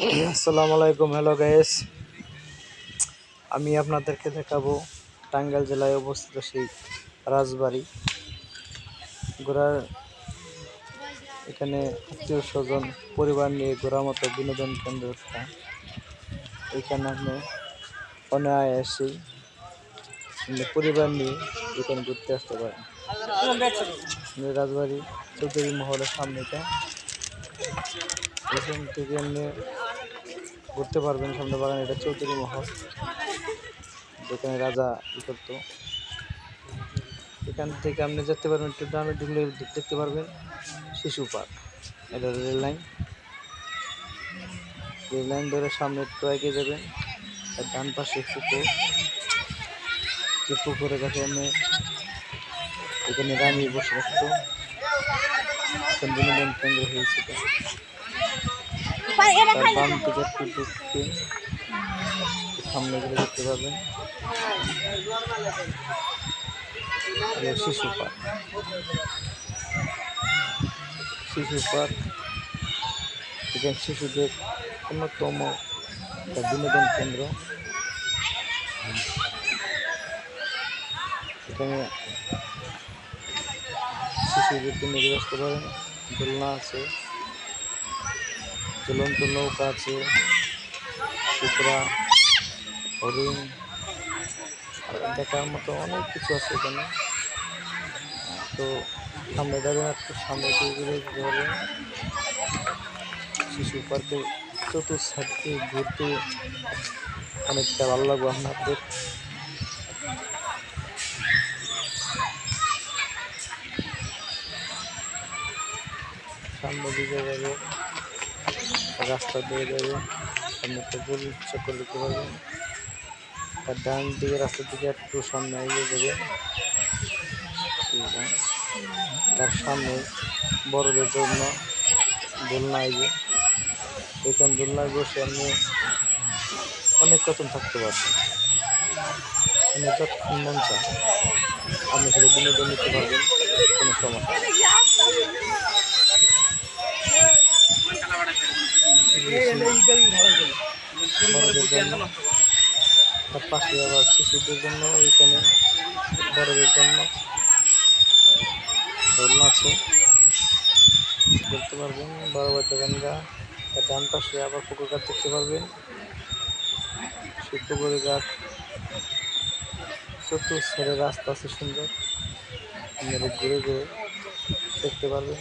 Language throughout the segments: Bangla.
আসসালামু আলাইকুম হ্যালো গাইস আমি আপনাদেরকে দেখাবো টাঙ্গাইল জেলায় অবস্থিত সেই রাজবাড়ি। ঘোরার এখানে আত্মীয় স্বজন, পরিবার নিয়ে ঘোরার মতো বিনোদন কেন্দ্রটা এখানে আপনি অনায়াসে আপনি পরিবার নিয়ে এখানে ঘুরতে আসতে পারেন রাজবাড়ি চৌধুরী মহলের সামনেটা এখান থেকে ঘুরতে পারবেন সামনে বাগান, এটা চৌধুরী মহল। যেখানে রাজা ই করতো। এখান থেকে আপনি যেতে পারবেন, একটু ডানে ঢুকলে দেখতে পারবেন, শিশু পার্ক। এটা রেল লাইন। রেল লাইন ধরে সামনে একটু এগিয়ে যাবেন আর ডান পাশে পুকুর যে পুকুরের কাছে আপনি এখানে রানী বসে এখন বিনোদন কেন্দ্র হয়েছিল। তার বাম দিকে একটু ঢুকতে সামনে গেলে দেখতে পাবেন। শিশু পার্ক। শিশু পার্ক। এখানে শিশুদের অন্যতম একটা বিনোদন কেন্দ্র। এখানে শিশুদেরকে নিয়ে আসতে পারেন দোলনা আছে। ঝুলন্ত নৌকা আছে কুকুরা হরিণ, দেখার মতো অনেক কিছু আছে এখানে। তো সামনে যাবেন একটু সামনে পারবেন। শিশু পার্কে চতুর সাইডে ঘুরতে অনেকটা ভালো লাগবে আপনাদের। সামনে দিকে যাবে। রাস্তা দিয়ে যাবে। সামনে একটা গরু চক্কর দেখতে পারবেন তার ডান দিকে রাস্তার দিকে একটু সামনে এগিয়ে যাবে। তার সামনে বড়দের জন্য দোলনা আইবে এখানে দোলনায় বসে আপনি অনেক কতন থাকতে পারবেন। আপনি যতক্ষণ মন চান আপনি সেটা বিনোদন নিতে পারবেন, কোনো সমস্যা নেই। বড়দের জন্য তার পাশে শিশুদের জন্য এখানে বড়দের জন্য। দোলনা আছে। দেখতে পারবেন, বড় বাচ্চা গানরা তার ডান পাশে আবার পুকুর ঘাট দেখতে পারবেন। সেই পুকুরের ঘাট চতুর সাইডে রাস্তা আছে সুন্দর। ঘুরে ঘুরে দেখতে পারবেন।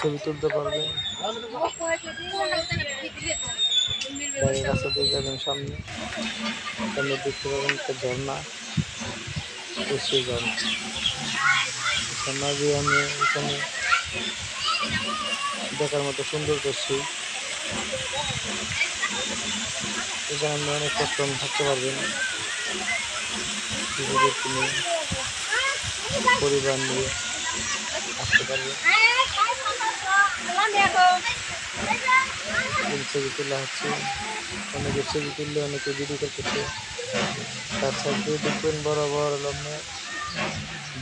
ছবি তুলতে পারবেন গাড়ির রাস্তা যাবেন সামনে। সামনে দেখতে পাবেন একটা ঝর্ণা। সেই ঝর্ণা। ঝর্ণা দিয়ে আমি এখানে দেখার মতো সুন্দর করছি। এখানে আপনি অনেক কষ্ট থাকতে পারবেন। পরিবার নিয়ে আসতে পারবেন। ছবি তোলা হচ্ছে অনেকে ছবি তুললে অনেকে ভিডিও করতেছে তার সাইডে দেখবেন বড় বড় লম্বা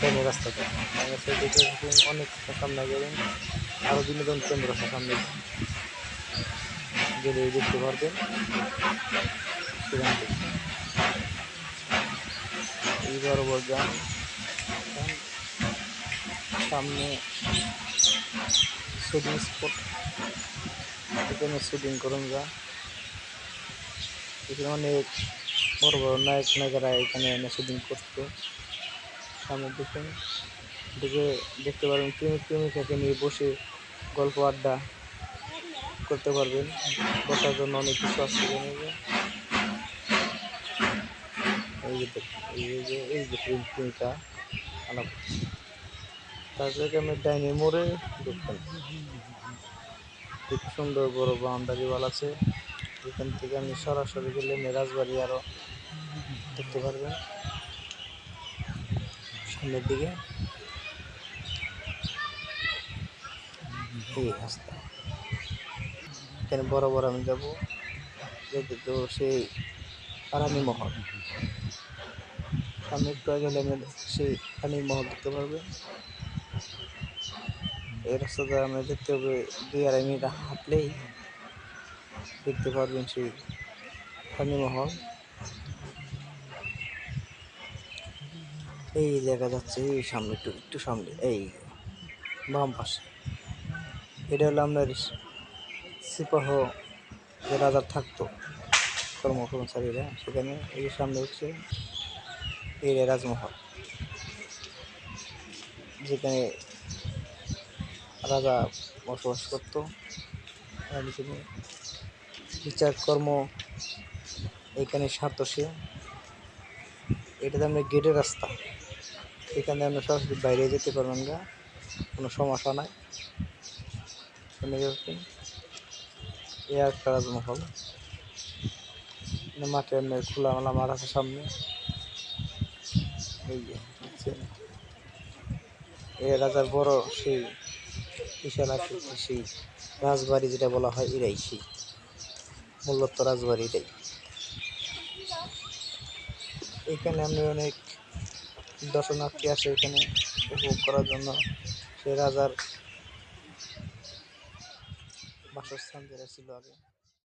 ড্যামের রাস্তাটা ড্যামের সাইডে দেখবেন অনেক সামনে গেলেন আরও বিনোদন কেন্দ্র সামনে। গেলে দেখতে পারবেন, সেখান থেকে। এই বড় বড় সামনে শুটিং স্পট এখানে শুটিং করুন যা এখানে অনেক বড় বড় নায়ক নায়িকারা এখানে এনে শুটিং করতো সামনে দেখুন দিকে দেখতে পারবেন প্রেমিক প্রেমিকাকে নিয়ে বসে গল্প আড্ডা করতে পারবেন বসার জন্য অনেক কিছু যে। এই যে এই যে এই যে প্রেমিক প্রেমিকা আলাপ। তারপরে আমি ডাইনে মোড়ে খুব সুন্দর বড় বাউন্ডারি ওয়াল আছে। এখান থেকে আপনি সরাসরি গেলে মেরাজবাড়ি আরও দেখতে পারবেন। সামনের দিকে। রাস্তা। এখানে বড় আমি যাব। যেতে তো সেই রানী মহল। সামনে একটু আগে সেই রানী মহল দেখতে পারবেন। এই রাস্তাটা আমরা দেখতে হবে দুই আড়াই মিনিট হাঁটলেই দেখতে পারবেন সেই রানীমহল এই দেখা যাচ্ছে, এই সামনে একটু একটু সামনে, এই বাম পাশে। এটা হলো আপনার সিপাহ যে রাজার থাকতো, কর্মকর্মচারীরা, সেখানে এই সামনে হচ্ছে এই রাজমহল, যেখানে রাজা বসবাস করতো। আর এখানে বিচার কর্ম এখানে সারত সে। এটাতে আমরা গেটের রাস্তা। এখানে আমরা সরাসরি বাইরে যেতে পারবেন না। কোনো সমস্যা নাই। এ একটা রাজমহল। মাঠে আপনার খোলামেলা মাঠ আছে সামনে। এই যে এ রাজার বড় সেই আকৃতির সেই রাজবাড়ি যেটা বলা হয় এরাই সেই, মূলত রাজবাড়ি এটাই। এখানে আমি অনেক দর্শনার্থী আসে এখানে উপভোগ করার জন্য। সে রাজার বাসস্থান যেটা ছিল আগে।